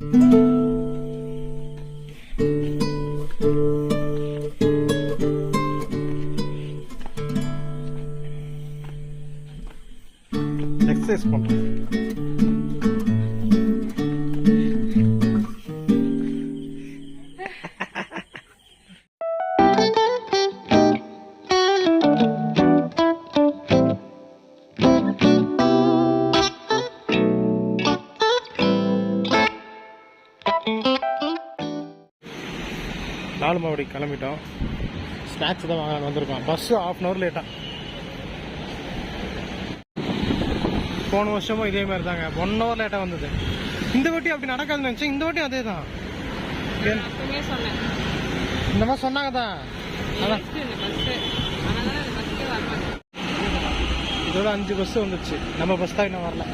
Música snacks தான் வாங்க வந்திருக்கோம். பஸ்ஸு ஆஃப் அன் ஹவர் லேட்டாக போன வருஷமும் இதே மாதிரி தாங்க ஒன் ஹவர் லேட்டாக வந்தது. இந்த வாட்டி அப்படி நடக்காதுன்னு நினச்சேன். இந்த வாட்டி அதே தான் இந்த மாதிரி சொன்னாங்க தான். இதோட அஞ்சு பஸ் வந்துச்சு. நம்ம பஸ் தான் இன்னும் வரல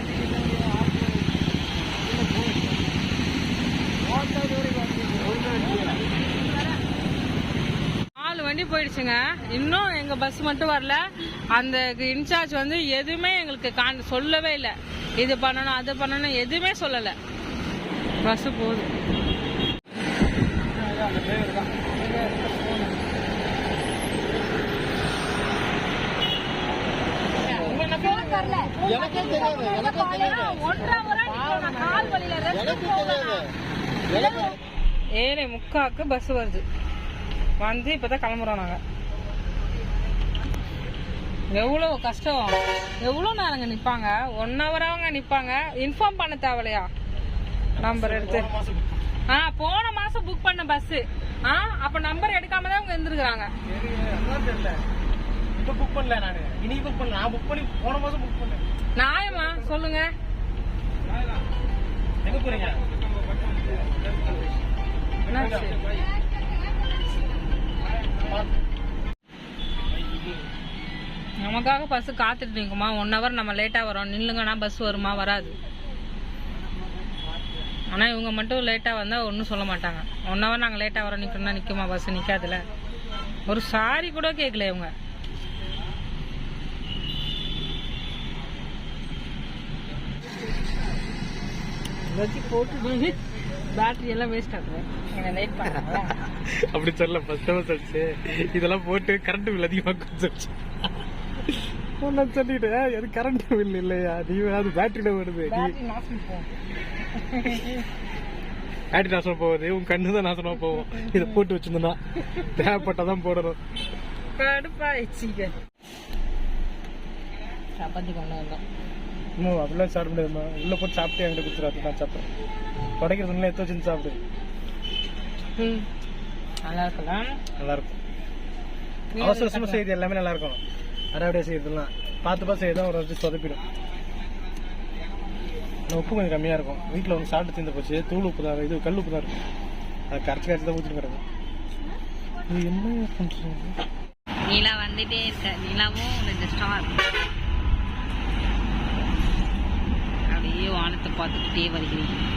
நாலு வண்டி போயிடுச்சுங்க. இன்னும் எங்க பஸ் மட்டும் வரல. அந்த இன்சார்ஜ் வந்து எதுவுமே எங்களுக்கு காண் சொல்லவே இல்லை. இது பண்ணணும் அது பண்ணணும் எதுவுமே சொல்லல. பஸ் போகுது எனக்கே தெரியாது தெரியாது. ஒன்றரை கால். ஏழை முக்காக்கு பஸ் வருது. வந்து இப்பதான் கிளம்புறோம் நாங்க. எவ்வளோ கஷ்டம். எவ்வளோ நேரங்க நிப்பாங்க? ஒன் ஹவராக நிப்பாங்க. இன்ஃபார்ம் பண்ண தேவையில்லையா? நம்பர் எடுத்து. ஆ போன மாசம் புக் பண்ண பஸ் ஆ அப்ப நம்பர் எடுக்காம தான் அவங்க இருந்திருக்காங்க தெரியல. இப்போ புக் பண்ணல நான். இன்னைக்கு புக் பண்ணல. நான் புக் பண்ணி போன மாதம் புக் பண்ணேன். நியாயமா? சொல்லுங்க. எங்க போறீங்க? நமக்காக பஸ் காத்துட்டு இருக்குமா ஒன் ஹவர் நம்ம லேட்டாக வரோம். நில்லுங்கன்னா பஸ் வருமா? வராது. ஆனால் இவங்க மட்டும் லேட்டாக வந்தால் ஒன்றும் சொல்ல மாட்டாங்க. ஒன் ஹவர் நாங்கள் லேட்டாக வரோம். நிற்கணும்னா நிற்குமா பஸ் நிற்காதுல ஒரு சாரி கூட கேட்கல இவங்க. போட்டு பேட்டரி எல்லாம் வேஸ்ட் ஆகுது. அப்படி சொல்ல ஃபர்ஸ்ட் ஹவர் சொல்லிச்சு. இதெல்லாம் போட்டு கரண்ட் பில் அதிகமாக கொடுத்துருச்சு நான் சொல்லிட்டேன் அது கரண்ட் பில் இல்லையா? நீ அது பேட்டரியில வருது. பேட்டரி நாசனம் போகுது. உன் கண்ணு தான் நாசனமா போகும். இதை போட்டு வச்சிருந்தா தேவைப்பட்டாதான் போடணும். கடுப்பாயிடுச்சிங்க சப்பாத்தி கொண்டு வந்தோம். இன்னும் அப்படிலாம் சாப்பிட முடியாதுமா உள்ள போட்டு சாப்பிட்டு என்கிட்ட கொடுத்துரு நான் சாப்பிட்றேன். தொடக்கிறதுனால எடுத்து வச்சுன்னு சாப்பிடு. ம். நல்லா இருக்கலாம் நல்லா இருக்கும் அவசர அவசரமா செய்யுது எல்லாமே நல்லா இருக்கும் அரைவடியா செய்யறதுலாம். பார்த்து பார்த்து செய்யறதும் ஒரு வச்சு சொதப்பிடும். உப்பு கொஞ்சம் கம்மியா இருக்கும். வீட்டில் வந்து சாப்பிட்டு தீர்ந்து போச்சு. தூள் உப்பு தான் இது கல் உப்பு தான் இருக்கும் அதை கரைச்சி கரைச்சி தான் ஊற்றிட்டு கிடக்கும் இது என்ன பண்ணுறது நீலா வந்துட்டே இருக்க. நீலாவும் ரெண்டு ஸ்டார். அப்படியே பார்த்துக்கிட்டே வருகிறேன்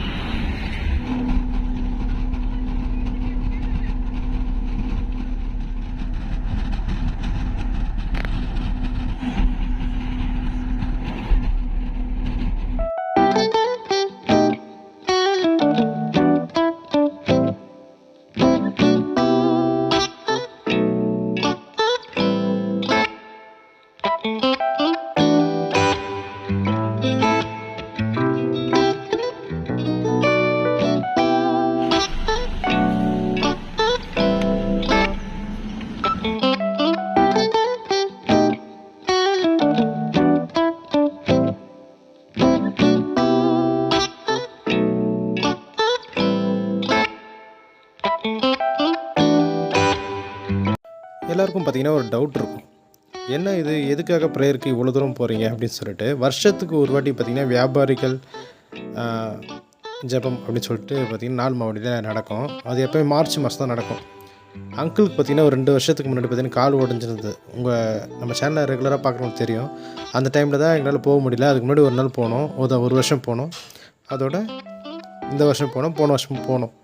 எல்லாருக்கும் பார்த்தீங்கன்னா ஒரு டவுட் இருக்கும். என்ன இது? எதுக்காக ப்ரேயருக்கு இவ்வளோ தூரம் போகிறீங்க அப்படின்னு சொல்லிட்டு வருஷத்துக்கு ஒரு வாட்டி பார்த்திங்கன்னா வியாபாரிகள் ஜபம் ஜெபம் அப்படின்னு சொல்லிட்டு பார்த்தீங்கன்னா நாலு மாவட்டத்தில் நடக்கும். அது எப்போயும் மார்ச் மாதம் தான் நடக்கும். அங்கிளுக்கு பார்த்தீங்கன்னா ஒரு ரெண்டு வருஷத்துக்கு முன்னாடி பார்த்தீங்கன்னா கால் உடஞ்சிருந்தது உங்கள் நம்ம சேனலை ரெகுலராக பார்க்குறவங்களுக்கு தெரியும். அந்த டைமில் தான் எங்களால் போக முடியல. அதுக்கு முன்னாடி ஒரு நாள் போனோம். ஒரு ஒரு வருஷம் போனோம். அதோட இந்த வருஷம் போனோம். போன வருஷம் போனோம்.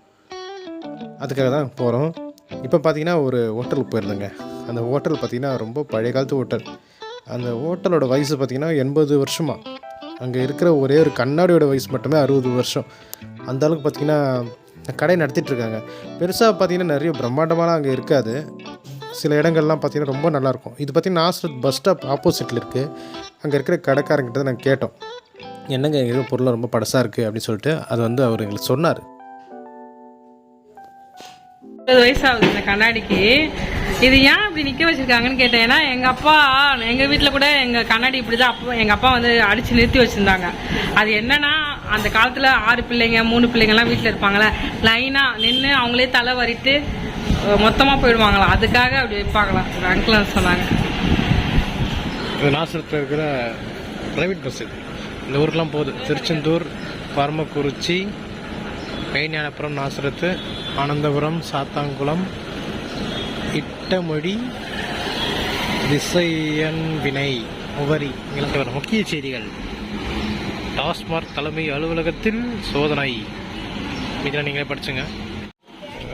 அதுக்காக தான் போகிறோம் இப்போ பார்த்தீங்கன்னா ஒரு ஹோட்டலுக்கு போயிருந்தேங்க. அந்த ஹோட்டல் பார்த்தீங்கன்னா ரொம்ப பழைய காலத்து ஹோட்டல். அந்த ஹோட்டலோட வயசு பார்த்தீங்கன்னா எண்பது வருஷமா. அங்கே இருக்கிற ஒரே ஒரு கண்ணாடியோட வயசு மட்டுமே அறுபது வருஷம். அந்த அளவுக்கு பார்த்திங்கன்னா கடை நடத்திட்டுருக்காங்க பெருசாக பார்த்திங்கன்னா நிறைய பிரம்மாண்டமாலாம் அங்கே இருக்காது. சில இடங்கள்லாம் பார்த்திங்கன்னா ரொம்ப நல்லாயிருக்கும் இது பார்த்திங்கன்னா நாசரத் பஸ் ஸ்டாப் ஆப்போசிட்டில் இருக்குது அங்கே இருக்கிற கடைக்காரங்கிட்ட நாங்கள் கேட்டோம். என்னங்க ஏதோ பொருள் ரொம்ப படசாக இருக்குது அப்படின்னு சொல்லிட்டு அது வந்து அவர் எங்களுக்கு சொன்னார். முப்பது வயசாகுது இந்த கண்ணாடிக்கு. இது ஏன் இப்படி நிற்க வச்சுருக்காங்கன்னு கேட்டேன். ஏன்னா எங்கள் அப்பா எங்கள் வீட்டில் கூட எங்கள் கண்ணாடி இப்படி தான் அப்போ எங்கள் அப்பா வந்து அடித்து நிறுத்தி வச்சுருந்தாங்க. அது என்னன்னா அந்த காலத்தில் ஆறு பிள்ளைங்க மூணு பிள்ளைங்கள்லாம் வீட்டில் இருப்பாங்களே லைனாக நின்று அவங்களே தலை வரிட்டு மொத்தமாக போயிடுவாங்களாம். அதுக்காக அப்படி வைப்பாங்களாம். ஒரு அங்கிள் சொன்னாங்க. இது இருக்கிற ப்ரைவேட் பஸ் இது. இந்த ஊருக்கெலாம் போகுது. திருச்செந்தூர் பரமக்குறிச்சி மெயினானப்புறம் நாசரத்து ஆனந்தபுரம் சாத்தாங்குளம் இட்டமொழி திசையன் வினை உவரி வர முக்கிய செய்திகள். டாஸ்மார்க் தலைமை அலுவலகத்தில் சோதனை. இதெல்லாம் நீங்களே படிச்சுங்க.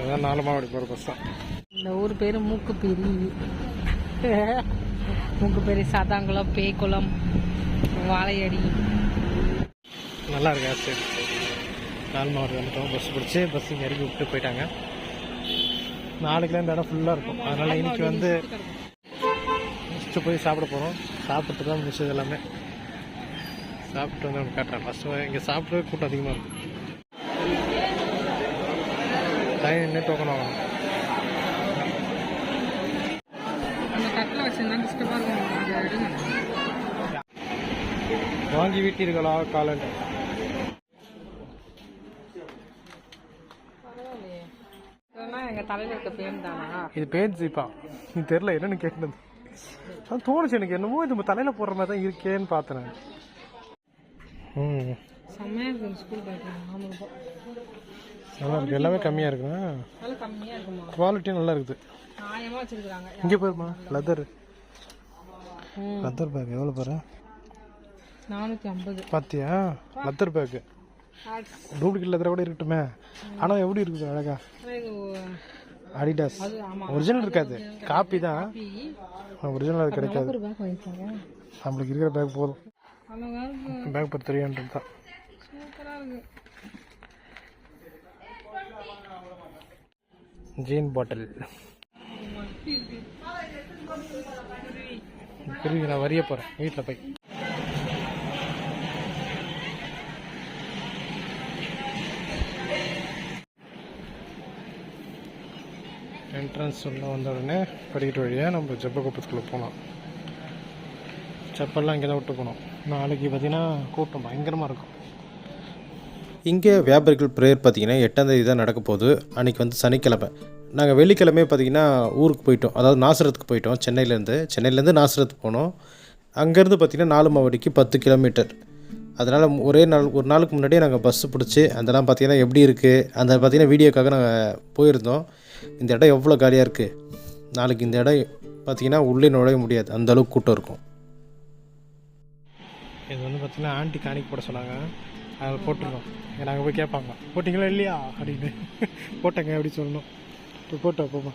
அதான் நாலு மாவடி போகிற பஸ் தான். இந்த ஊர் பேரு மூக்குப்பேரி. மூக்குப்பேரி சாத்தாங்குளம் பேய்குளம் வாழையடி. நல்லா இருக்கு சரி. நாலு மாவட்டம் வந்துட்டோம். பஸ் பிடிச்சி பஸ் இங்கே இறக்கி விட்டு போயிட்டாங்க. நாளைக்குலாம் இந்த இடம் ஃபுல்லாக இருக்கும். அதனால் இன்னைக்கு வந்து ஃபஸ்ட்டு போய் சாப்பிட போகிறோம் சாப்பிட்டு தான் முடிச்சது எல்லாமே. சாப்பிட்டு வந்து உங்களுக்கு காட்டுறேன். ஃபஸ்ட்டு இங்கே சாப்பிட்றது கூட்டம் அதிகமாக இருக்கும் டைம் என்ன டோக்கன் ஆகணும் வாங்கி வீட்டீர்களா காலண்டு இதெல்லாம் எங்க தலையில இருக்க பேன் தானா? இது பேர் ஜீப்பா இது தெரில என்னன்னு கேட்டது. அது தோணுச்சு எனக்கு என்னமோ இது தலையில் போடுற மாதிரி தான் இருக்கேன்னு பார்த்தேன். ம். ஸ்கூல் பேக் நல்லா இருக்கு. எல்லாமே கம்மியாக இருக்குண்ணா? நல்லா இருக்குமா? நல்லா இருக்குது. இங்கே போயிருமா லெதர் லெதர் பேக் எவ்வளோ பாரு? ஐம்பது. பாத்தியா? லெதர் பேக்கு டூப்ளிகேட் லெதரை கூட இருக்கட்டுமே. ஆனால் எப்படி இருக்குது அழகா? அடிடாஸ் ஒரிஜினல் இருக்காது. காப்பி தான். ஒரிஜினல் அது கிடைக்காது. நம்மளுக்கு இருக்கிற பேக் போதும். பேக் பர் த்ரீ ஹண்ட்ரட் தான். ஜீன் பாட்டில் குருவி நான் வரிய போகிறேன் வீட்டில் போய். என்ட்ரன்ஸ் உள்ள வந்த உடனே படிக்கிற வழியாக நம்ம ஜப்பகுப்பத்துக்குள்ளே போனோம் செப்பல்லாம் இங்கே தான் விட்டு போனோம். நாளைக்கு பார்த்தீங்கன்னா கூட்டம் பயங்கரமாக இருக்கும். இங்கே வியாபாரிகள் ப்ரேயர் பார்த்தீங்கன்னா எட்டாம் தேதி தான் நடக்க போகுது. அன்றைக்கி வந்து சனிக்கிழமை. நாங்கள் வெள்ளிக்கிழமையே பார்த்திங்கன்னா ஊருக்கு போயிட்டோம். அதாவது நாசரத்துக்கு போயிட்டோம். சென்னையிலேருந்து. சென்னையிலேருந்து நாசரத்துக்கு போனோம். அங்கேருந்து பார்த்திங்கன்னா நாலு மாவடிக்கு பத்து கிலோமீட்டர். அதனால் ஒரே நாள் ஒரு நாளுக்கு முன்னாடியே நாங்கள் பஸ்ஸு பிடிச்சி அதெல்லாம் பார்த்தீங்கன்னா எப்படி இருக்குது அந்த பார்த்தீங்கன்னா வீடியோக்காக நாங்கள் போயிருந்தோம். இந்த இடம் எவ்வளோ காலியாக இருக்குது நாளைக்கு இந்த இடம் பார்த்தீங்கன்னா உள்ளே நுழைய முடியாது. அந்த அளவுக்கு கூட்டம் இருக்கும். இது வந்து பார்த்தீங்கன்னா ஆண்டி காணிக்கு போட சொன்னாங்க. அதில் போட்டுருக்கோம். நாங்கள் போய் கேட்பாங்க. போட்டிங்களா இல்லையா? அப்படின்னு. போட்டேங்க அப்படி சொல்லணும். இப்போ போட்டோம் போமா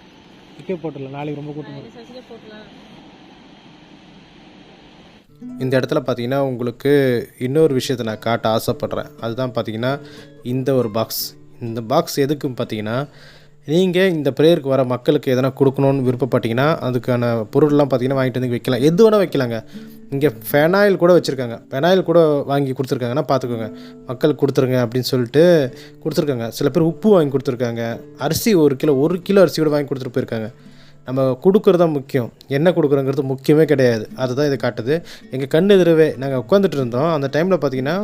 இப்போ போட்டுடல நாளைக்கு ரொம்ப கூட்டம் இந்த இடத்துல பார்த்தீங்கன்னா உங்களுக்கு இன்னொரு விஷயத்தை நான் காட்ட ஆசைப்பட்றேன். அதுதான் பார்த்தீங்கன்னா இந்த ஒரு பாக்ஸ் இந்த பாக்ஸ் எதுக்குன்னு பார்த்தீங்கன்னா நீங்கள் இந்த ப்ரேயருக்கு வர மக்களுக்கு எதனா கொடுக்கணும்னு விருப்பப்பட்டிங்கன்னா அதுக்கான பொருள்லாம் பார்த்தீங்கன்னா வாங்கிட்டு வந்து வைக்கலாம். எது வேணால் வைக்கலாங்க. இங்கே ஃபெனாயில் கூட வச்சுருக்காங்க. ஃபெனாயில் கூட வாங்கி கொடுத்துருக்காங்கன்னா பார்த்துக்கோங்க மக்களுக்கு கொடுத்துருங்க அப்படின்னு சொல்லிட்டு கொடுத்துருக்காங்க. சில பேர் உப்பு வாங்கி கொடுத்துருக்காங்க. அரிசி ஒரு கிலோ ஒரு கிலோ அரிசி கூட வாங்கி கொடுத்துட்டு போயிருக்காங்க. நம்ம கொடுக்குறது தான் முக்கியம். என்ன கொடுக்குறோங்கிறது முக்கியமே கிடையாது. அதுதான் இதை காட்டுது. எங்கள் கண் எதிரவே நாங்கள் உட்காந்துட்டு இருந்தோம். அந்த டைமில் பார்த்தீங்கன்னா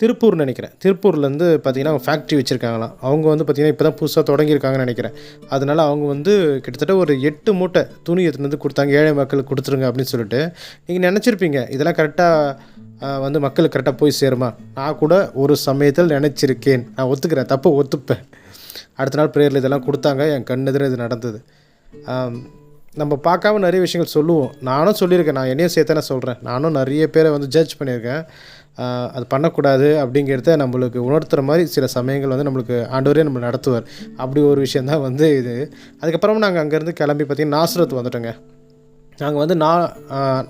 திருப்பூர் நினைக்கிறேன். திருப்பூர்லேருந்து பார்த்திங்கன்னா அவங்க ஃபேக்ட்ரி வச்சுருக்காங்களாம். அவங்க வந்து பார்த்திங்கன்னா இப்போ தான் புதுசாக தொடங்கியிருக்காங்கன்னு நினைக்கிறேன். அதனால் அவங்க வந்து கிட்டத்தட்ட ஒரு எட்டு மூட்டை துணி எடுத்துகிட்டு வந்து கொடுத்தாங்க. ஏழை மக்களுக்கு கொடுத்துருங்க அப்படின்னு சொல்லிட்டு. நீங்கள் நினச்சிருப்பீங்க இதெல்லாம் கரெக்டாக வந்து மக்களுக்கு கரெக்டாக போய் சேருமா? நான் கூட ஒரு சமயத்தில் நினச்சிருக்கேன். நான் ஒத்துக்கிறேன். தப்பு ஒத்துப்பேன். அடுத்த நாள் ப்ரேயரில் இதெல்லாம் கொடுத்தாங்க. என் கண்ணெதிர இது நடந்தது. நம்ம பார்க்காம நிறைய விஷயங்கள் சொல்லுவோம். நானும் சொல்லியிருக்கேன். நான் என்னையும் சேர்த்து நான் சொல்கிறேன் நானும் நிறைய பேரை வந்து ஜட்ஜ் பண்ணியிருக்கேன். அது பண்ணக்கூடாது அப்படிங்கிறத நம்மளுக்கு உணர்த்துற மாதிரி சில சமயங்கள் வந்து நம்மளுக்கு ஆண்டவரே நம்மளை நடத்துவார். அப்படி ஒரு விஷயந்தான் வந்து இது. அதுக்கப்புறமா நாங்கள் அங்கேருந்து கிளம்பி பார்த்தீங்கன்னா நாசரத் வந்துட்டோங்க. நாங்கள் வந்து நா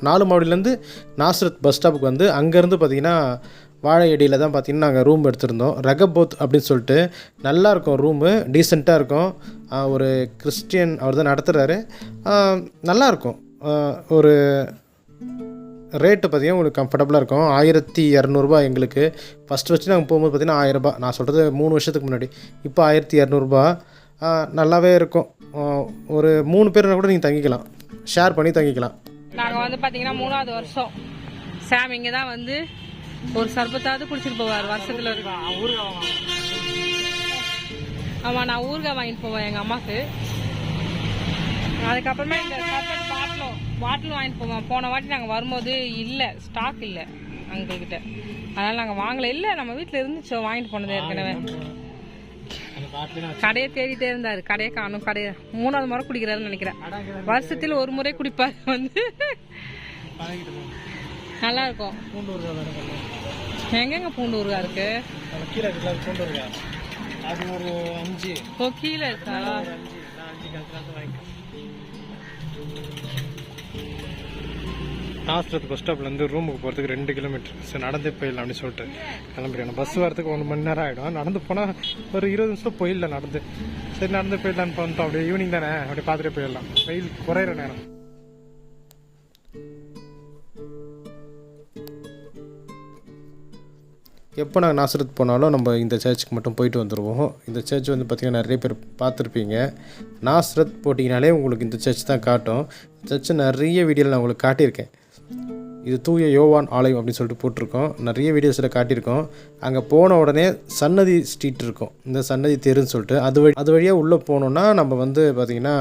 நாலு மாவடிலேருந்து நாசரத் பஸ் ஸ்டாப்புக்கு வந்து அங்கேருந்து பார்த்திங்கன்னா வாழை அடியில் தான் பார்த்திங்கன்னா நாங்கள் ரூம் எடுத்திருந்தோம். ரகபோத் அப்படின்னு சொல்லிட்டு நல்லாயிருக்கும் ரூமு டீசெண்டாக இருக்கும். ஒரு கிறிஸ்டியன் அவர் தான் நடத்துகிறாரு நல்லாயிருக்கும் ஒரு ரேட்டு பார்த்தீங்கன்னா உங்களுக்கு கம்ஃபர்டபுளாக இருக்கும். ஆயிரத்தி இரநூறுபா எங்களுக்கு. ஃபஸ்ட்டு ஃபஸ்ட்டு நாங்கள் போகும்போது பார்த்தீங்கன்னா ஆயிரரூபா நான் சொல்கிறது மூணு வருஷத்துக்கு முன்னாடி. இப்போ ஆயிரத்தி இரநூறுபா. நல்லாவே இருக்கும். ஒரு மூணு பேர்னா கூட நீங்கள் தங்கிக்கலாம். ஷேர் பண்ணி தங்கிக்கலாம். நாங்க வந்து பாத்தீங்கன்னா மூணாவது வருஷம். சாம் இங்க தான் வந்து ஒரு சர்பத்தாவது குடிச்சிட்டு போவார். வருஷத்துல ஒரு ஆமா நான் ஊறுகாய் வாங்கிட்டு போவேன் எங்க அம்மாக்கு. அதுக்கப்புறமா இந்த சர்பத் பாட்டிலும் பாட்டில் வாங்கிட்டு போவோம். போன வாட்டி நாங்கள் வரும்போது இல்லை ஸ்டாக் இல்லை அங்கிள்கிட்ட அதனால் நாங்கள் வாங்கலை. இல்லை நம்ம வீட்டில் இருந்துச்சோ வாங்கிட்டு போனது ஏற்கனவே. கடையை தேடிட்டே இருந்தார். கடையை காணும். கடையை மூணாவது முறை குடிக்கிறாருன்னு நினைக்கிறேன். வருஷத்தில் ஒரு முறை குடிப்பார் வந்து. நல்லா இருக்கும். பூண்டு எங்கெங்க பூண்டு ஊருகா இருக்கு? பூண்டு அது ஒரு அஞ்சு ஓ கீழே இருக்கா? ஒரு பஸ் ஸ்டாப்லேருந்து ரூமுக்கு போகிறதுக்கு ரெண்டு கிலோமீட்டர் சார் நடந்து போயிடலாம் அப்படின்னு சொல்லிட்டு கிளம்பிடுறேன் பஸ் வரதுக்கு ஒன்று மணி நேரம் ஆகிடும் நடந்து போனால் ஒரு இருபது நிமிஷம் போயிடலாம் நடந்து. சரி நடந்து போயிடலான்னு பார்த்தோம். அப்படியே ஈவினிங் தானே? அப்படியே பார்த்துட்டு போயிடலாம். வெயில் குறையிற நேரம். எப்போ நாங்கள் நாசரத் போனாலும் நம்ம இந்த சர்ச்சுக்கு மட்டும் போயிட்டு வந்துடுவோம் இந்த சர்ச் வந்து பார்த்திங்கன்னா நிறைய பேர் பார்த்துருப்பீங்க. நாசரத் போட்டிங்கனாலே உங்களுக்கு இந்த சர்ச் தான் காட்டும். சர்ச்சு நிறைய வீடியோவில் நான் உங்களுக்கு காட்டியிருக்கேன். இது தூய யோவான் ஆலயம் அப்படின்னு சொல்லிட்டு போட்டிருக்கோம். நிறைய வீடியோஸில் காட்டியிருக்கோம். அங்கே போன உடனே சன்னதி ஸ்ட்ரீட் இருக்கும். இந்த சன்னதி தெருன்னு சொல்லிட்டு அது வழி அது வழியாக உள்ளே போனோன்னா நம்ம வந்து பார்த்திங்கன்னா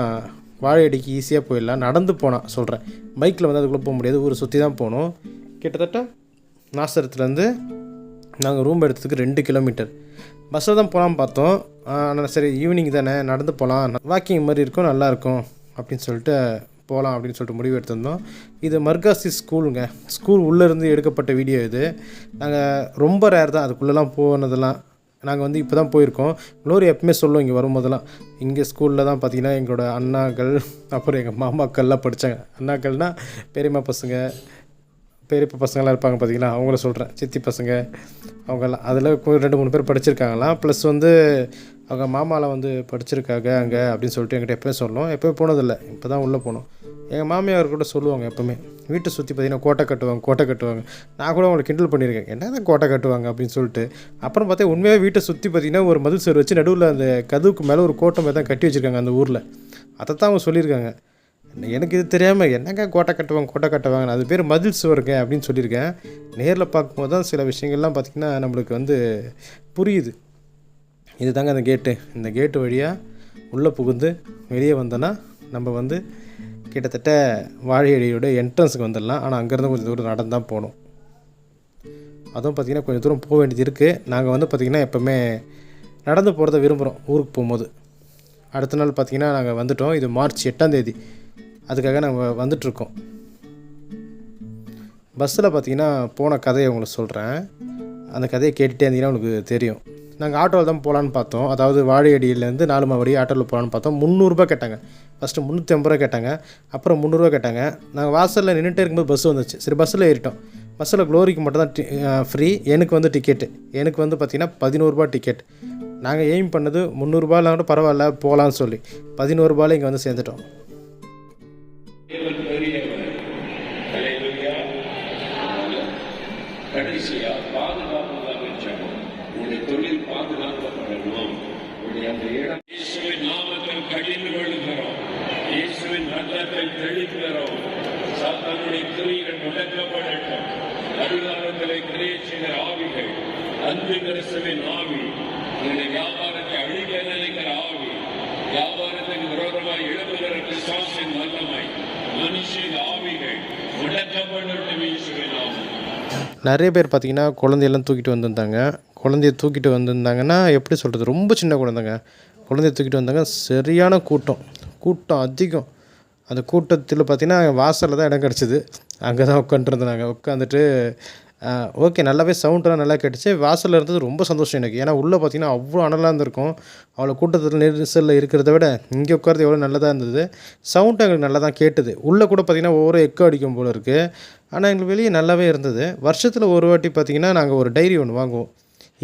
வாழையடிக்கு ஈஸியாக போயிடலாம். நடந்து போனால் சொல்கிறேன் பைக்கில் வந்து அதுக்குள்ளே போக முடியாது. ஊரை சுற்றி தான் போகணும். கிட்டத்தட்ட நாசரத்துலேருந்து நாங்கள் ரூம் எடுத்ததுக்கு ரெண்டு கிலோமீட்டர் பஸ்ஸில் தான் போகலான்னு பார்த்தோம். ஆனால் சரி ஈவினிங் தானே. நடந்து போகலாம் வாக்கிங் மாதிரி இருக்கும் நல்லாயிருக்கும் அப்படின்னு சொல்லிட்டு போகலாம் அப்படின்னு சொல்லிட்டு முடிவு எடுத்திருந்தோம். இது மர்காசி ஸ்கூலுங்க. ஸ்கூல் உள்ளேருந்து எடுக்கப்பட்ட வீடியோ இது. நாங்கள் ரொம்ப ரேர் தான். அதுக்குள்ளெலாம் போனதெல்லாம் நாங்கள் வந்து இப்போ தான் போயிருக்கோம். க்ளோரி எப்பவுமே சொல்லுவோம் இங்கே வரும்போதெல்லாம். இங்கே ஸ்கூலில் தான் பார்த்தீங்கன்னா எங்களோட அண்ணாக்கள் அப்புறம் எங்கள் மாமாக்கள்லாம் படித்தாங்க அண்ணாக்கள்னால் பெரியம்மா பசங்க பெரியப்பா பசங்களாம் இருப்பாங்க பார்த்தீங்களா அவங்கள சொல்கிறேன் சித்தி பசங்க அவங்கெல்லாம் அதில் ரெண்டு மூணு பேர் படிச்சிருக்காங்களாம். ப்ளஸ் வந்து அவங்க மாமாலாம் வந்து படிச்சிருக்காங்க அங்கே அப்படின்னு சொல்லிட்டு என்கிட்ட எப்போயும் சொல்லணும். எப்போயும் போனதில்லை. இப்போ தான் உள்ளே போனோம். எங்கள் மாமியார் கூட சொல்லுவாங்க எப்போவுமே வீட்டை சுற்றி பார்த்தீங்கன்னா கோட்டை கட்டுவாங்க கோட்டை கட்டுவாங்க. நான் கூட அவங்களை கிண்டல் பண்ணியிருக்கேன். என்ன கோட்டை கட்டுவாங்க அப்படின்னு சொல்லிட்டு. அப்புறம் பார்த்தா உண்மையாக வீட்டை சுற்றி பார்த்தீங்கன்னா ஒரு மதில் சேர் வச்சு நடுவில் அந்த கதவுக்கு மேலே ஒரு கோட்டை மாதிரி தான் கட்டி வச்சுருக்காங்க அந்த ஊரில். அதை தான் அவங்க சொல்லியிருக்காங்க. எனக்கு இது தெரியாமல் என்னங்க கோட்டை கட்டுவாங்க கோட்டை கட்டுவாங்க அது பேர் மதில் சுவருங்க அப்படின்னு சொல்லியிருக்கேன். நேரில் பார்க்கும்போது தான் சில விஷயங்கள்லாம் பார்த்திங்கன்னா நம்மளுக்கு வந்து புரியுது. இது தாங்க அந்த கேட்டு இந்த கேட்டு வழியாக உள்ளே புகுந்து வெளியே வந்தோன்னா நம்ம வந்து கிட்டத்தட்ட வாழையடியோட என்ட்ரன்ஸுக்கு வந்துடலாம். ஆனால் அங்கேருந்து கொஞ்சம் தூரம் நடந்து தான் போகணும். அதுவும் பார்த்திங்கன்னா கொஞ்சம் தூரம் போக வேண்டியது இருக்குது நாங்கள் வந்து பார்த்திங்கன்னா எப்போவுமே நடந்து போகிறத விரும்புகிறோம் ஊருக்கு போகும்போது. அடுத்த நாள் பார்த்திங்கன்னா நாங்கள் வந்துட்டோம். இது மார்ச் எட்டாம் தேதி. அதுக்காக நாங்கள் வந்துட்ருக்கோம் பஸ்ஸில் பார்த்தீங்கன்னா போன கதையை உங்களுக்கு சொல்கிறேன் அந்த கதையை கேட்டுகிட்டே இருந்தீங்கன்னா உங்களுக்கு தெரியும். நாங்கள் ஆட்டோவில் தான் போகலான்னு பார்த்தோம். அதாவது வாழையடியிலேருந்து நாலு மாவடி ஆட்டோவில் போகலான்னு பார்த்தோம். முந்நூறுரூபா கேட்டாங்க. ஃபஸ்ட்டு முந்நூற்றி ஐம்பது ரூபா கேட்டாங்க. அப்புறம் முந்நூறுரூவா கேட்டாங்க. நாங்கள் வாசலில் நின்றுட்டே இருக்கும்போது பஸ் வந்துச்சு. சரி பஸ்ஸில் ஏறிட்டோம். பஸ்ஸில் க்ளோரிக்கு மட்டும் தான் ஃப்ரீ எனக்கு வந்து டிக்கெட்டு எனக்கு வந்து பார்த்திங்கன்னா பதினோருபா டிக்கெட் நாங்கள் எய்ம் பண்ணது முந்நூறுரூபாலாம் கூட பரவாயில்ல போகலான்னு சொல்லி. பதினோருபாவில் இங்கே வந்து சேர்ந்துட்டோம். கிறிஸ்துவின் ஆவி. உங்களுடைய வியாபாரத்தை அழிக்க நினைக்கிற ஆவி? வியாபாரத்துக்கு விரோதமாய் எழுப்புகிற பிசாசின் வல்லமை. மனுஷின் ஆவிகள் நிறைய பேர் பார்த்தீங்கன்னா குழந்தையெல்லாம் தூக்கிட்டு வந்திருந்தாங்க. குழந்தைய தூக்கிட்டு வந்திருந்தாங்கன்னா எப்படி சொல்கிறது ரொம்ப சின்ன குழந்தைங்க. குழந்தைய தூக்கிட்டு வந்தாங்க. சரியான கூட்டம். கூட்டம் அதிகம். அந்த கூட்டத்தில் பார்த்தீங்கன்னா வாசலில் தான் இடம் கிடச்சிது. அங்கே தான் உட்காந்துருந்தாங்க உட்காந்துட்டு ஓகே நல்லாவே சவுண்டெலாம் நல்லா கேட்டுச்சு. வாசலில் இருந்தது ரொம்ப சந்தோஷம் எனக்கு. ஏன்னா உள்ளே பார்த்தீங்கன்னா அவ்வளோ அனலாக இருந்திருக்கும். அவ்வளோ கூட்டத்தில் நெரிசலில் இருக்கிறத விட இங்கே உட்காரது எவ்வளோ நல்லதாக இருந்தது. சவுண்ட் எங்களுக்கு நல்லா தான் கேட்டுது. உள்ளே கூட பார்த்திங்கன்னா ஒவ்வொரு எக்கோ அடிக்கும் போல் இருக்குது ஆனால் எங்களுக்கு வெளியே நல்லாவே இருந்தது. வருஷத்தில் ஒரு வாட்டி பார்த்திங்கன்னா நாங்கள் ஒரு டைரி ஒன்று வாங்குவோம்.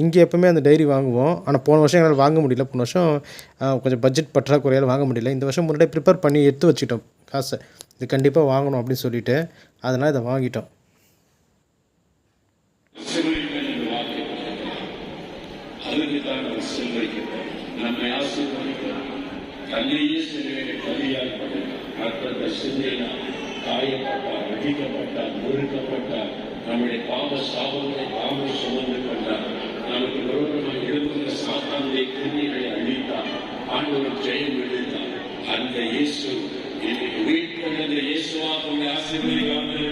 இங்கே எப்போவுமே அந்த டைரி வாங்குவோம். ஆனால் போன வருஷம் எங்களால் வாங்க முடியல. போன வருஷம் கொஞ்சம் பட்ஜெட் பற்றாக்குறையால் வாங்க முடியல. இந்த வருஷம் முன்னாடியே ப்ரிப்பேர் பண்ணி எடுத்து வச்சுட்டோம் காசை. இது கண்டிப்பாக வாங்கணும் அப்படின்னு சொல்லிவிட்டு அதனால் இதை வாங்கிட்டோம். நம்முடைய பாவ சாபங்களை தாமே சுமந்து கொண்டார். நமக்கு விரோதமாக எழுந்துள்ள சாத்தானுடைய கிருமிகளை அழித்தார். ஆண்டவர் ஜெயம் எழுந்தார் அந்த இயேசு இன்னைக்கு உயிர்த்தெழுந்த இயேசுவாக உங்களை ஆசீர்வதிக்காமல்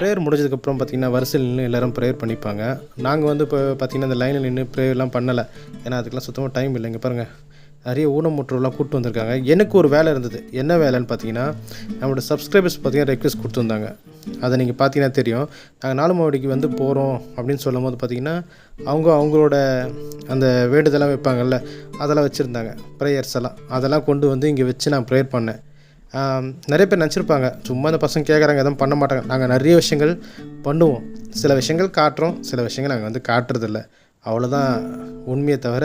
ப்ரேயர் முடிஞ்சதுக்கப்புறம் பார்த்திங்கன்னா வரிசையில் நின்று எல்லோரும் ப்ரேயர் பண்ணிப்பாங்க. நாங்கள் வந்து இப்போ பார்த்திங்கன்னா இந்த லைனில் நின்று ப்ரேயர்லாம் பண்ணலை. ஏன்னா அதுக்கெல்லாம் சுத்தமாக டைம் இல்லை இங்கே பாருங்கள் நிறைய ஊனமுற்றோர்லாம் கூப்பிட்டு வந்திருக்காங்க. எனக்கு ஒரு வேலை இருந்தது. என்ன வேலைன்னு பார்த்தீங்கன்னா நம்மளோட சப்ஸ்கிரைபர்ஸ் பார்த்தீங்கன்னா ரெக்வஸ்ட் கொடுத்துருந்தாங்க. அதை நீங்கள் பார்த்தீங்கன்னா தெரியும். நாங்கள் நாலு மாவடிக்கு வந்து போகிறோம் அப்படின்னு சொல்லும் போது பார்த்திங்கன்னா அவங்க அவங்களோட அந்த வேண்டுதெல்லாம் வைப்பாங்கல்ல அதெல்லாம் வச்சுருந்தாங்க. ப்ரேயர்ஸ் எல்லாம். அதெல்லாம் கொண்டு வந்து இங்கே வச்சு நான் ப்ரேயர் பண்ணேன். நிறைய பேர் நினச்சிருப்பாங்க. சும்மா அந்த பசங்க கேட்குறாங்க எதுவும் பண்ண மாட்டாங்க. நாங்கள் நிறைய விஷயங்கள் பண்ணுவோம். சில விஷயங்கள் காட்டுறோம். சில விஷயங்கள் நாங்கள் வந்து காட்டுறதில்ல. அவ்வளோதான் உண்மையை தவிர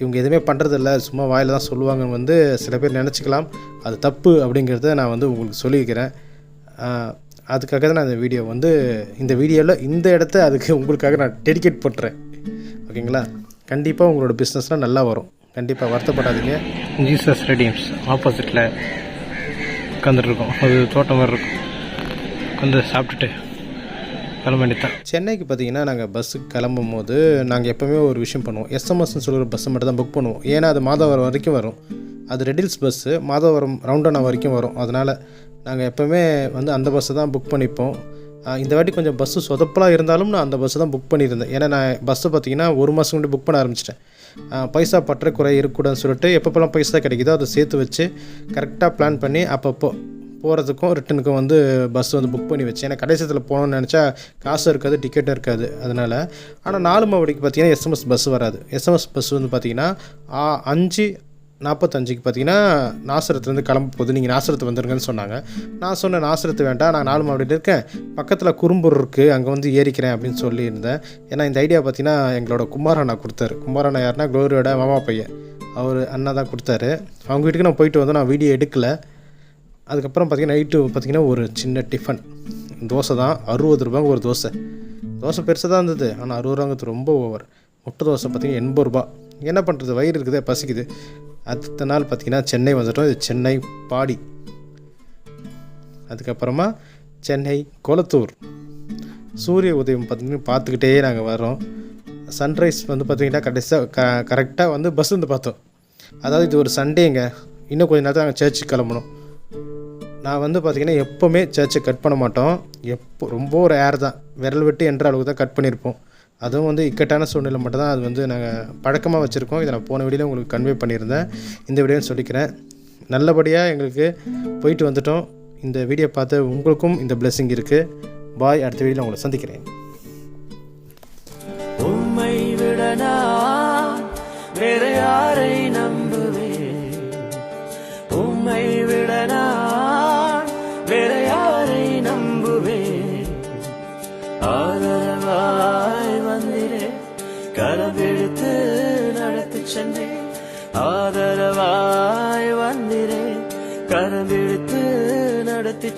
இவங்க எதுவுமே பண்ணுறதில்ல சும்மா வாயில் தான் சொல்லுவாங்கன்னு வந்து சில பேர் நினச்சிக்கலாம். அது தப்பு அப்படிங்கிறத நான் வந்து உங்களுக்கு சொல்லியிருக்கிறேன். அதுக்காக தான் நான் இந்த வீடியோ வந்து இந்த வீடியோவில் இந்த இடத்த அதுக்கு உங்களுக்காக நான் டெடிகேட் பண்ணுறேன் ஓகேங்களா? கண்டிப்பாக உங்களோட பிஸ்னஸ்லாம் நல்லா வரும். கண்டிப்பாக வருத்தப்படாதீங்க. ஜீசஸ் ரெடியம்ஸ் ஆப்போசிட்டில் உட்காந்துட்ருக்கோம் அது தோட்டம் மாதிரி இருக்கும். உட்காந்து சாப்பிட்டுட்டு கிளம்ப வேண்டியதான் சென்னைக்கு பார்த்தீங்கன்னா நாங்கள் பஸ்ஸுக்கு கிளம்பும் போது நாங்கள் எப்போவுமே ஒரு விஷயம் பண்ணுவோம். எஸ்எம்எஸ்ன்னு சொல்கிற பஸ்ஸை மட்டும் தான் புக் பண்ணுவோம். ஏன்னா அது மாதவரம் வரைக்கும் வரும். அது ரெடில்ஸ் பஸ்ஸு மாதவரம் ரவுண்டனா வரைக்கும் வரும். அதனால் நாங்கள் எப்போவுமே வந்து அந்த பஸ்ஸை தான் புக் பண்ணிப்போம். இந்த வாட்டி கொஞ்சம் பஸ்ஸு சொதப்பலாக இருந்தாலும் நான் அந்த பஸ்ஸை தான் புக் பண்ணியிருந்தேன். ஏன்னா நான் பஸ்ஸை பார்த்தீங்கன்னா ஒரு மாதம் கொண்டு புக் பண்ண ஆரம்பிச்சிட்டேன். பைசா பற்றாக்குறை இருக்கக்கூடாதுன்னு சொல்லிட்டு எப்பப்போலாம் பைசா கிடைக்குதோ அதை சேர்த்து வச்சு கரெக்டாக பிளான் பண்ணி அப்பப்போ போகிறதுக்கும் ரிட்டனுக்கும் வந்து பஸ் வந்து புக் பண்ணி வச்சேன் ஏன்னா கடைசியத்தில் போகணும்னு நினச்சா காசு இருக்காது டிக்கெட்டும் இருக்காது. அதனால் ஆனால் நாலு மாவடிக்கு பார்த்தீங்கன்னா எஸ்எம்எஸ் பஸ் வராது. எஸ்எம்எஸ் பஸ் வந்து பார்த்திங்கன்னா அஞ்சு நாற்பத்தஞ்சுக்கு பார்த்தீங்கன்னா நாசரத்துலேருந்து கிளம்ப போகுது. நீங்கள் நாசரத்து வந்துருங்கன்னு சொன்னாங்க. நான் சொன்னேன் நாசரத்து வேண்டாம் நான் நாலு மாவட்டம் இருக்கேன். பக்கத்தில் குறும்பூர் இருக்குது அங்கே வந்து ஏறிக்கிறேன் அப்படின்னு சொல்லியிருந்தேன். ஏன்னா இந்த ஐடியா பார்த்தீங்கன்னா எங்களோட குமாரண்ணா கொடுத்தாரு. குமாரண்ணா யாருன்னா குளோரியோட மாமா பையன். அவர் அண்ணா தான் கொடுத்தாரு. அவங்க வீட்டுக்கு நான் போயிட்டு வந்து நான் வீடியோ எடுக்கலை. அதுக்கப்புறம் பார்த்தீங்கன்னா நைட்டு பார்த்தீங்கன்னா ஒரு சின்ன டிஃபன். தோசை தான். அறுபது ரூபாங்க ஒரு தோசை. தோசை பெருசாக தான் இருந்தது. ஆனால் அறுபது ரூபாங்கிறது ரொம்ப ஓவர் முட்டை தோசை பார்த்தீங்கன்னா எண்பது ரூபா என்ன பண்ணுறது வயிறு இருக்குது பசிக்குது. அடுத்த நாள் பார்த்தீங்கன்னா சென்னை வந்துட்டோம். இது சென்னை பாடி. அதுக்கப்புறமா சென்னை கொளத்தூர். சூரிய உதயம் பார்த்தீங்கன்னா பார்த்துக்கிட்டே நாங்கள் வரோம் சன்ரைஸ் வந்து பார்த்தீங்கன்னா கடைசியாக க கரெக்டாக வந்து பஸ் வந்து பார்த்தோம். அதாவது இது ஒரு சண்டேங்க இன்னும் கொஞ்ச நேரத்தில் நாங்கள் சர்ச்சுக்கு கிளம்பணும். நான் வந்து பார்த்திங்கன்னா எப்போவுமே சர்ச்சை கட் பண்ண மாட்டோம். எப்போ ரொம்ப ஒரு ஏர் தான். விரல் விட்டு என்ற அளவுக்கு தான் கட் பண்ணியிருப்போம் அதுவும் வந்து இக்கட்டான சூழ்நிலை மட்டும் தான் அது வந்து நாங்கள் பழக்கமாக வச்சுருக்கோம். இதை நான் போன வீடியோவில் உங்களுக்கு கன்வே பண்ணியிருந்தேன். இந்த வீடியோன்னு சொல்லிக்கிறேன். நல்லபடியாக எங்களுக்கு போயிட்டு வந்துட்டோம். இந்த வீடியோ பார்த்து உங்களுக்கும் இந்த பிளெஸ்ஸிங் இருக்குது பாய் அடுத்த வீடியோவில் உங்களை சந்திக்கிறேன். உண்மை விட வேற யாரை நம்புவேன்